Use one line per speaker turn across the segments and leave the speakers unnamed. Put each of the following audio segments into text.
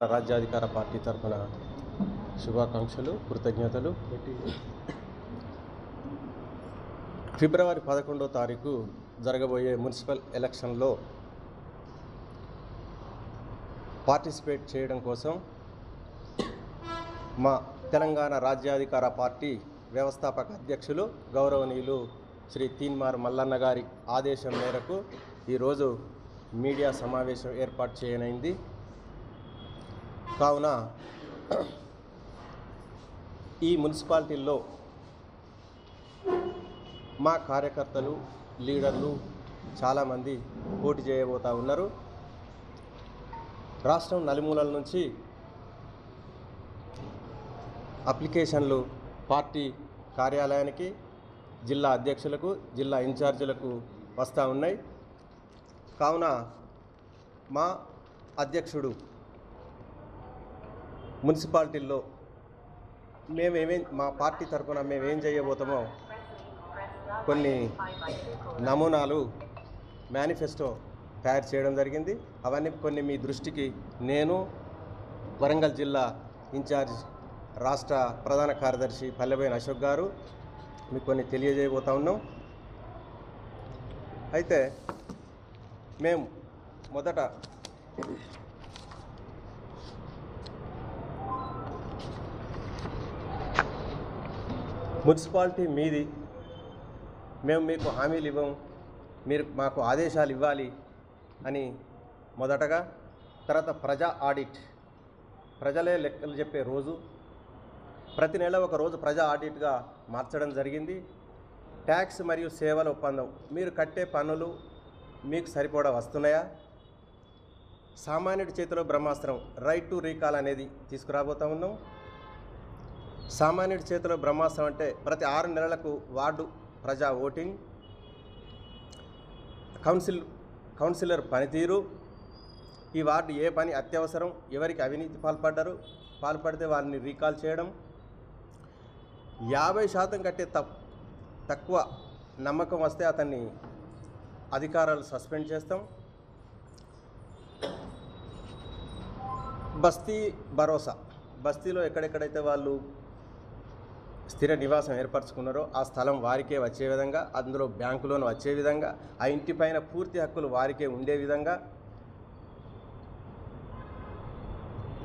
రాజ్యాధికార పార్టీ తరఫున శుభాకాంక్షలు కృతజ్ఞతలు. ఫిబ్రవరి పదకొండో తారీఖు జరగబోయే మున్సిపల్ ఎలక్షన్లో పార్టిసిపేట్ చేయడం కోసం మా తెలంగాణ రాజ్యాధికార పార్టీ వ్యవస్థాపక అధ్యక్షులు గౌరవనీయులు శ్రీ తీన్మార్ మల్లన్న గారి ఆదేశం మేరకు ఈరోజు మీడియా సమావేశం ఏర్పాటు చేయనైంది. కావున ఈ మున్సిపాలిటీల్లో మా కార్యకర్తలు లీడర్లు చాలామంది పోటీ చేయబోతా ఉన్నారు. రాష్ట్రం నలుమూలల నుంచి అప్లికేషన్లు పార్టీ కార్యాలయానికి జిల్లా అధ్యక్షులకు జిల్లా ఇన్ఛార్జీలకు వస్తూ ఉన్నాయి. కావున మా అధ్యక్షుడు మున్సిపాలిటీల్లో మేమేమేం మా పార్టీ తరఫున మేమేం చేయబోతామో కొన్ని నమూనాలు మేనిఫెస్టో తయారు చేయడం జరిగింది. అవన్నీ కొన్ని మీ దృష్టికి నేను వరంగల్ జిల్లా ఇన్ఛార్జ్ రాష్ట్ర ప్రధాన కార్యదర్శి పల్లెబోయిన అశోక్ గారు మీకు కొన్ని తెలియజేయబోతా ఉన్నాం. అయితే మేము మొదట మున్సిపాలిటీ మీది. మేము మీకు హామీలు ఇవ్వం మీరు మాకు ఆదేశాలు ఇవ్వాలి అని మొదటగా తర్వాత ప్రజా ఆడిట్. ప్రజలే లెక్కలు చెప్పే రోజు. ప్రతి నెల ఒక రోజు ప్రజా ఆడిట్గా మార్చడం జరిగింది. ట్యాక్స్ మరియు సేవల ఒప్పందం. మీరు కట్టే పన్నులు మీకు సరిపడా వస్తున్నాయా? సామాన్యుడి చేతిలో బ్రహ్మాస్త్రం. రైట్ టు రీకాల్ అనేది తీసుకురాబోతా ఉన్నాం. సామాన్యుడి చేతిలో బ్రహ్మాస్త్రం అంటే ప్రతి ఆరు నెలలకు వార్డు ప్రజా ఓటింగ్ కౌన్సిల్ కౌన్సిలర్ పనితీరు ఈ వార్డు ఏ పని అత్యవసరం ఎవరికి అవినీతి పాల్పడ్డారు పాల్పడితే వారిని రీకాల్ చేయడం. యాభై శాతం కంటే తప్ తక్కువ నమ్మకం వస్తే అతన్ని అధికారాలు సస్పెండ్ చేస్తాం. బస్తీ భరోసా బస్తీలో ఎక్కడెక్కడైతే వాళ్ళు స్థిర నివాసం ఏర్పరచుకున్నారో ఆ స్థలం వారికే వచ్చే విధంగా అందులో బ్యాంకు లోన్ వచ్చే విధంగా ఆ ఇంటి పైన పూర్తి హక్కులు వారికే ఉండే విధంగా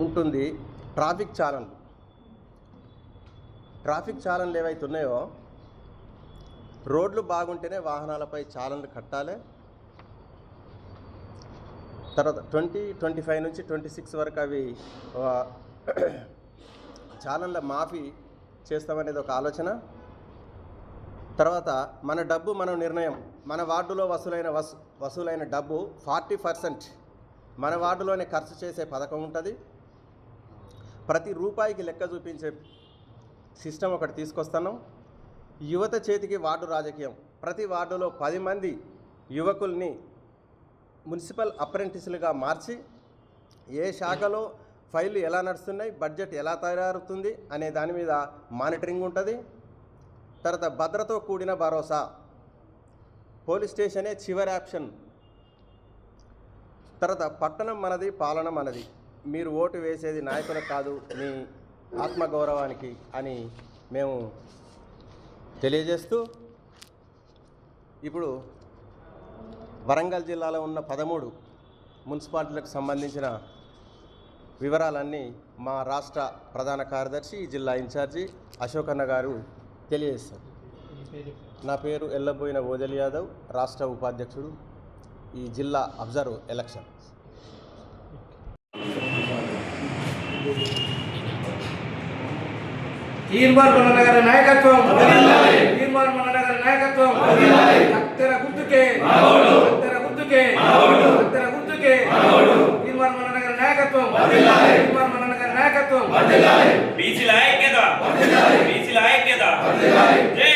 ఉంటుంది ట్రాఫిక్ చాలన్లు. ట్రాఫిక్ చాలన్లు ఏవైతే ఉన్నాయో రోడ్లు బాగుంటేనే వాహనాలపై చాలన్లు కట్టాలి. తర్వాత ట్వంటీ ట్వంటీ ఫైవ్ నుంచి ట్వంటీ సిక్స్ వరకు అవి చాలన్ల మాఫీ చేస్తామనేది ఒక ఆలోచన. తర్వాత మన డబ్బు మన నిర్ణయం మన వార్డులో వసూలైన వసు వసూలైన డబ్బు ఫార్టీ పర్సెంట్ మన వార్డులోనే ఖర్చు చేసే పథకం ఉంటుంది. ప్రతి రూపాయికి లెక్క చూపించే సిస్టమ్ ఒకటి తీసుకొస్తున్నాం. యువత చేతికి వార్డు రాజకీయం. ప్రతి వార్డులో పది మంది యువకుల్ని మున్సిపల్ అప్రెంటిస్లుగా మార్చి ఏ శాఖలో ఫైళ్ళు ఎలా నడుస్తున్నాయి బడ్జెట్ ఎలా తయారవుతుంది అనే దాని మీద మానిటరింగ్ ఉంటుంది. తర్వాత భద్రతో కూడిన భరోసా. పోలీస్ స్టేషనే చివరి ఆప్షన్. తర్వాత పట్టణం మనది పాలన మనది. మీరు ఓటు వేసేది నాయకులకు కాదు మీ ఆత్మగౌరవానికి అని మేము తెలియజేస్తూ ఇప్పుడు వరంగల్ జిల్లాలో ఉన్న పదమూడు మున్సిపాలిటీలకు సంబంధించిన వివరాలన్నీ మా రాష్ట్ర ప్రధాన కార్యదర్శి ఈ జిల్లా ఇన్ఛార్జి అశోక్ అన్న గారు తెలియజేస్తారు. నా పేరు ఎల్లబోయిన ఓదెల్ యాదవ్ రాష్ట్ర ఉపాధ్యక్షుడు ఈ జిల్లా అబ్జర్వ్ ఎలక్షన్.
తీర్మార్ మల్లన్న గారి నాయకత్వం. తీర్మార్ మల్లన్న గారి నాయకత్వం. బీసీల ఐక్యత బీసీల ఐక్యత
జై